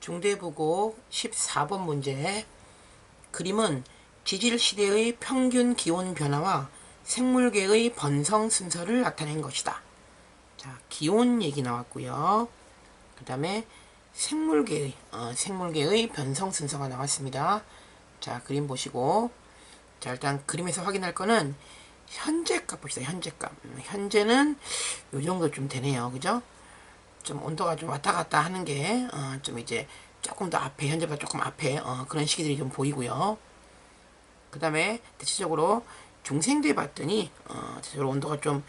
중대부고 14번 문제 그림은 지질 시대의 평균 기온 변화와 생물계의 번성 순서를 나타낸 것이다. 자, 기온 얘기 나왔고요. 그 다음에 생물계의 어, 생물계의 변성 순서가 나왔습니다. 자, 그림 보시고 자, 일단 그림에서 확인할 거는 현재 값 봅시다. 현재값. 음, 현재는 요 정도 좀 되네요. 그죠? 좀 온도가 좀 왔다 갔다 하는 게, 어, 좀 이제 조금 더 앞에, 현재보다 조금 앞에, 어, 그런 시기들이 좀 보이고요. 그 다음에 대체적으로 중생대 봤더니, 어, 대체적으로 온도가 좀,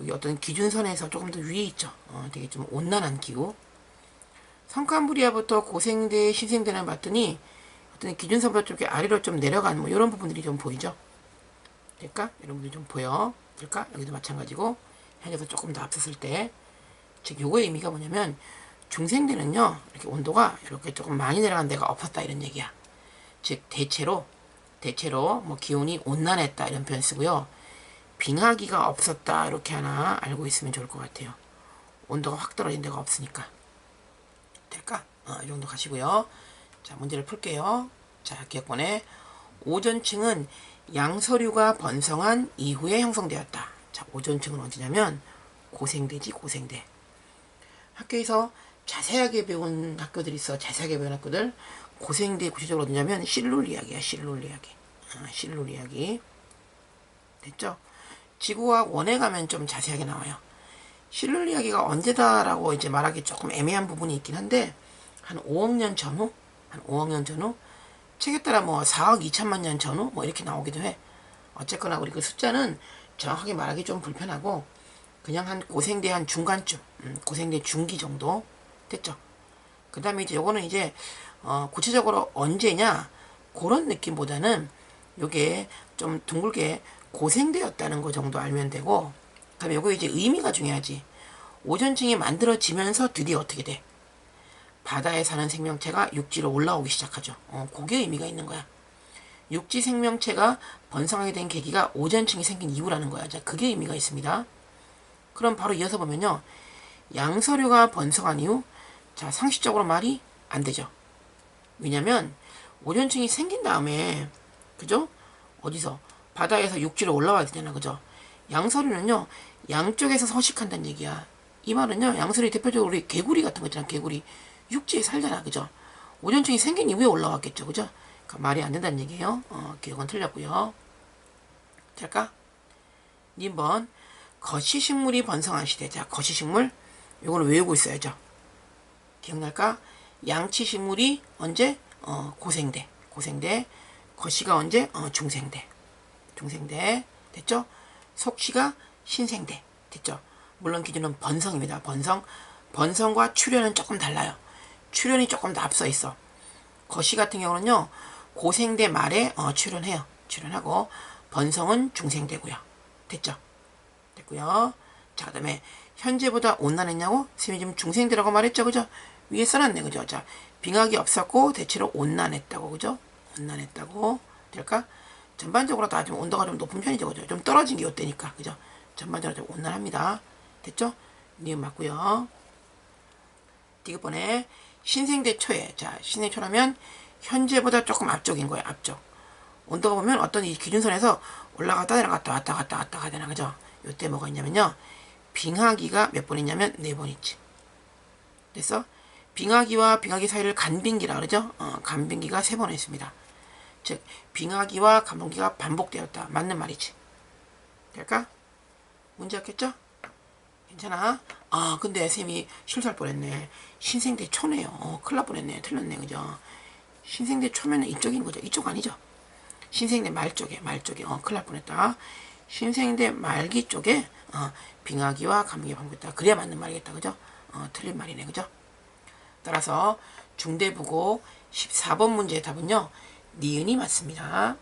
여기 어떤 기준선에서 조금 더 위에 있죠. 어, 되게 좀 온난한 기후. 성칸부리아부터 고생대, 신생대는 봤더니, 어떤 기준선보다 좀 아래로 좀 내려간 뭐 이런 부분들이 좀 보이죠. 될까? 여러분들 좀 보여. 될까? 여기도 마찬가지고, 현재보다 조금 더 앞섰을 때, 즉 요거의 의미가 뭐냐면 중생대는요 이렇게 온도가 이렇게 조금 많이 내려간 데가 없었다 이런 얘기야. 즉 대체로 대체로 뭐 기온이 온난했다 이런 표현 쓰고요. 빙하기가 없었다 이렇게 하나 알고 있으면 좋을 것 같아요. 온도가 확 떨어진 데가 없으니까. 될까? 어, 이 정도 가시고요. 자 문제를 풀게요. 자 기억권에 오존층은 양서류가 번성한 이후에 형성되었다. 자 오존층은 언제냐면 고생대지 고생대 학교에서 자세하게 배운 학교들이 있어. 자세하게 배운 학교들. 고생대 구체적으로 어디냐면 실룰 이야기야. 실룰 이야기. 어, 실룰 이야기. 됐죠? 지구과학 원에 가면 좀 자세하게 나와요. 실룰 이야기가 언제다라고 이제 말하기 조금 애매한 부분이 있긴 한데 한 5억 년 전후, 한 5억 년 전후, 책에 따라 뭐 4억 2천만 년 전후 뭐 이렇게 나오기도 해. 어쨌거나 우리 그 숫자는 정확하게 말하기 좀 불편하고 그냥 한 고생대 한 중간쯤, 음, 고생대 중기 정도 됐죠. 그 다음에 이제 요거는 이제 어, 구체적으로 언제냐 그런 느낌보다는 요게 좀 둥글게 고생되었다는 거 정도 알면 되고 그다음에 요거 이제 의미가 중요하지. 오존층이 만들어지면서 드디어 어떻게 돼? 바다에 사는 생명체가 육지로 올라오기 시작하죠. 어, 그게 의미가 있는 거야. 육지 생명체가 번성하게 된 계기가 오존층이 생긴 이유라는 거야. 자, 그게 의미가 있습니다. 그럼 바로 이어서 보면요. 양서류가 번성한 이후 자 상식적으로 말이 안 되죠. 왜냐면 오존층이 생긴 다음에 그죠? 어디서 바다에서 육지로 올라와야 되잖아. 그죠? 양서류는요. 양쪽에서 서식한다는 얘기야. 이 말은요. 양서류 대표적으로 우리 개구리 같은 거 있잖아. 개구리 육지에 살잖아. 그죠? 오존층이 생긴 이후에 올라왔겠죠. 그죠? 그러니까 말이 안 된다는 얘기예요. 어, 기억은 틀렸고요. 될까? 2번 거시식물이 번성한 시대. 자, 거시식물. 이거는 외우고 있어야죠. 기억날까? 양치식물이 언제? 어, 고생대. 고생대. 거시가 언제? 어, 중생대. 중생대. 됐죠? 속시가 신생대. 됐죠? 물론 기준은 번성입니다. 번성. 번성과 출현은 조금 달라요. 출현이 조금 더 앞서 있어. 거시 같은 경우는요, 고생대 말에 어, 출현해요. 출현하고, 번성은 중생대고요. 됐죠? 됐고요. 자, 그 다음에 현재보다 온난했냐고? 선생님이 지금 중생대라고 말했죠, 그죠? 위에 써놨네, 그죠? 자, 빙하기 없었고 대체로 온난했다고, 그죠? 온난했다고 될까? 전반적으로 다 좀 온도가 좀 높은 편이죠, 그죠? 좀 떨어진 게 이때니까, 그죠? 전반적으로 좀 온난합니다. 됐죠? 니은 맞고요. 디귿번에 신생대 초에 자 신생대 초라면 현재보다 조금 앞쪽인 거예요, 앞쪽. 온도가 보면 어떤 이 기준선에서 올라갔다 내려갔다 왔다 갔다 왔다 가되나 그죠? 요때 뭐가 있냐면요. 빙하기가 몇 번 있냐면 네 번 있지. 그래서 빙하기와 빙하기 사이를 간빙기라 그러죠. 어, 간빙기가 세 번 있습니다. 즉 빙하기와 간빙기가 반복되었다. 맞는 말이지. 될까? 문제 없겠죠? 괜찮아? 아 근데 쌤이 실수할 뻔했네. 신생대 초네요. 어, 큰일 날 뻔했네. 틀렸네. 그죠? 신생대 초면은 이쪽인 거죠. 이쪽 아니죠? 신생대 말 쪽에 말 쪽에 어 큰일 날 뻔했다. 신생대 말기 쪽에 어, 빙하기와 감기 반복했다. 그래야 맞는 말이겠다. 그죠? 어, 틀린 말이네. 그죠? 따라서 중대부고 14번 문제의 답은요. 니은이 맞습니다.